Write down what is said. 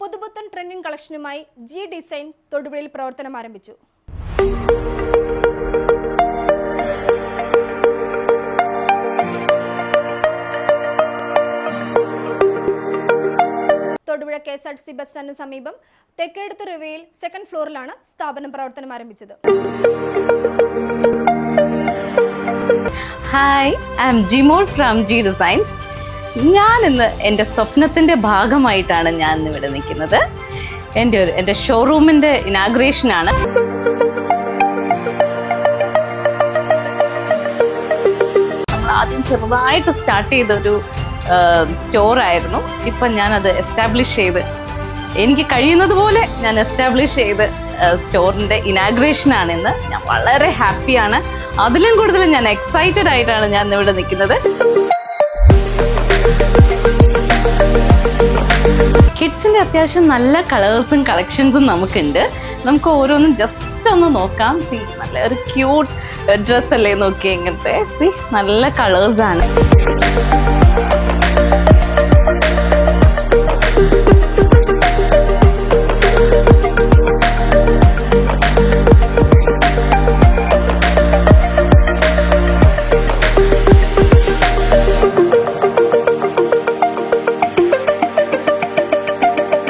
പുതുപുത്തൻ trending കളക്ഷനുമായി G design തൊടുപുഴയിൽ പ്രവർത്തനം ആരംഭിച്ചു. Thodupuzha K S R T C bus സ്റ്റാൻഡിന് സമീപം തെക്കേടത്ത് റിവയിൽ സെക്കൻഡ് ഫ്ലോറിലാണ് സ്ഥാപനം പ്രവർത്തനം ആരംഭിച്ചത്. Hi I'm Jimol from G designs ഞാൻ ഇന്ന് എന്റെ സ്വപ്നത്തിന്റെ ഭാഗമായിട്ടാണ് ഞാൻ ഇന്ന് ഇവിടെ നിൽക്കുന്നത്. എന്റെ ഒരു എന്റെ ഷോറൂമിന്റെ ഇനാഗ്രേഷനാണ് ആദ്യം ചെറുതായിട്ട് സ്റ്റാർട്ട് ചെയ്തൊരു സ്റ്റോറായിരുന്നു ഇപ്പം ഞാനത് എസ്റ്റാബ്ലിഷ് ചെയ്ത് എനിക്ക് കഴിയുന്നത് പോലെ ഞാൻ എസ്റ്റാബ്ലിഷ് ചെയ്ത് സ്റ്റോറിന്റെ ഇനാഗ്രേഷനാണ് ഇന്ന്. ഞാൻ വളരെ ഹാപ്പിയാണ് അതിലും കൂടുതലും ഞാൻ എക്സൈറ്റഡ് ആയിട്ടാണ് ഞാൻ ഇന്ന് ഇവിടെ നിൽക്കുന്നത്. കിഡ്സിന്റെ അത്യാവശ്യം നല്ല കളേഴ്സും കളക്ഷൻസും നമുക്കുണ്ട്. നമുക്ക് ഓരോന്നും ജസ്റ്റ് ഒന്ന് നോക്കാം. സി നല്ല ഒരു ക്യൂട്ട് ഡ്രസ്സല്ലേ നോക്കി ഇങ്ങനത്തെ. സി നല്ല കളേഴ്സാണ്.